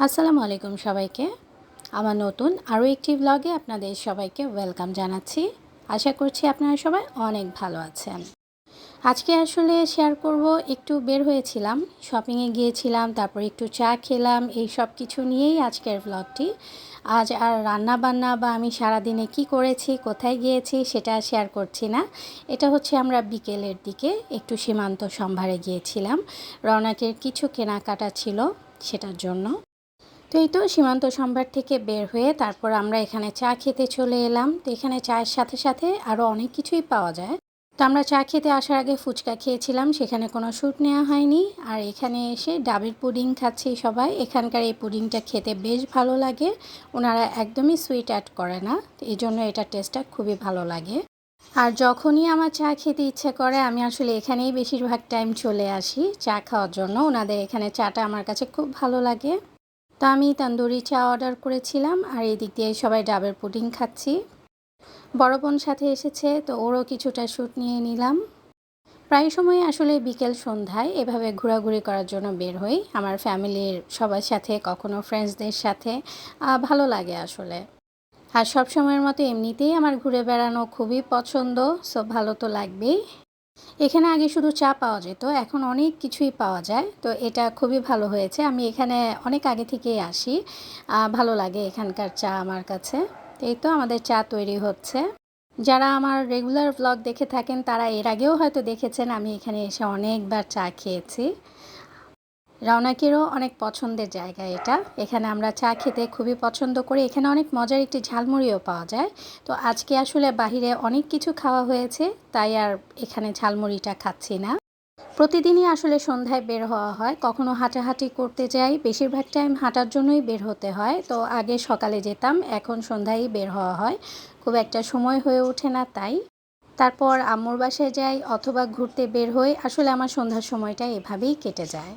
আসসালামু আলাইকুম সবাইকে। আমার নতুন আরও একটি ব্লগে আপনাদের সবাইকে ওয়েলকাম জানাচ্ছি। আশা করছি আপনারা সবাই অনেক ভালো আছেন। আজকে আসলে শেয়ার করব, একটু বের হয়েছিলাম শপিংয়ে গিয়েছিলাম, তারপর একটু চা খেলাম, এই সব কিছু নিয়েই আজকের ব্লগটি আজ আর রান্না বান্না বা আমি সারাদিনে কি করেছি, কোথায় গিয়েছি সেটা শেয়ার করছি না। এটা হচ্ছে আমরা বিকেলের দিকে একটু সীমান্ত সম্ভারে গিয়েছিলাম। রওনাকের কিছু কেনাকাটা ছিল সেটার জন্য। তো এই তো সীমান্ত সম্ভার থেকে বের হয়ে তারপর আমরা এখানে চা খেতে চলে এলাম। তো এখানে চায়ের সাথে সাথে আরও অনেক কিছুই পাওয়া যায়। তো আমরা চা খেতে আসার আগে ফুচকা খেয়েছিলাম, সেখানে কোনো শ্যুট নেওয়া হয়নি। আর এখানে এসে ডাবের পুডিং খাচ্ছি সবাই। এখানকার এই পুডিংটা খেতে বেশ ভালো লাগে। ওনারা একদমই সুইট অ্যাড করে না। এই জন্য এটা টেস্টটা খুবই ভালো লাগে। আর যখনই আমার চা খেতে ইচ্ছে করে, আমি আসলে এখানেই বেশিরভাগ টাইম চলে আসি চা খাওয়ার জন্য। ওনাদের এখানে চাটা আমার কাছে খুব ভালো লাগে। তো আমি তান্দুরি চা অর্ডার করেছিলাম আর এদিক দিয়ে সবাই ডাবের পুডিং খাচ্ছি। বড় বোন সাথে এসেছে, তো ওরও কিছুটা শ্যুট নিয়ে নিলাম। প্রায় সময় আসলে বিকেল সন্ধ্যায় এভাবে ঘোরাঘুরি করার জন্য বের হই। আমার ফ্যামিলির সবার সাথে, কখনো ফ্রেন্ডসদের সাথে ভালো লাগে আসলে। আর সব সময়ের মতো এমনিতেই আমার ঘুরে বেড়ানো খুবই পছন্দ সো ভালো তো লাগবেই। এখানে আগে শুধু চা পাওয়া যেত, এখন অনেক কিছুই পাওয়া যায়। তো এটা খুবই ভালো হয়েছে। আমি এখানে অনেক আগে থেকেই আসি। ভালো লাগে এখানকার চা আমার কাছে। এই তো আমাদের চা তৈরি হচ্ছে। যারা আমার রেগুলার ব্লগ দেখে থাকেন, তারা এর আগেও হয়তো দেখেছেন, আমি এখানে এসে অনেকবার চা খেয়েছি। রওনাকেরও অনেক পছন্দের জায়গা এটা। এখানে আমরা চা খেতে খুবই পছন্দ করি। এখানে অনেক মজার একটি ঝালমুড়িও পাওয়া যায়। তো আজকে আসলে বাহিরে অনেক কিছু খাওয়া হয়েছে, তাই আর এখানে ঝালমুড়িটা খাচ্ছি না। প্রতিদিনই আসলে সন্ধ্যায় বের হওয়া হয়। কখনো হাঁটাহাঁটি করতে যাই। বেশিরভাগ টাইম হাঁটার জন্যই বের হতে হয়। তো আগে সকালে যেতাম, এখন সন্ধ্যায় বের হওয়া হয়। খুব একটা সময় হয়ে ওঠে না তাই। তারপর আম্মুর বাসায় যাই অথবা ঘুরতে বের হই। আসলে আমার সন্ধ্যার সময়টা এভাবেই কেটে যায়।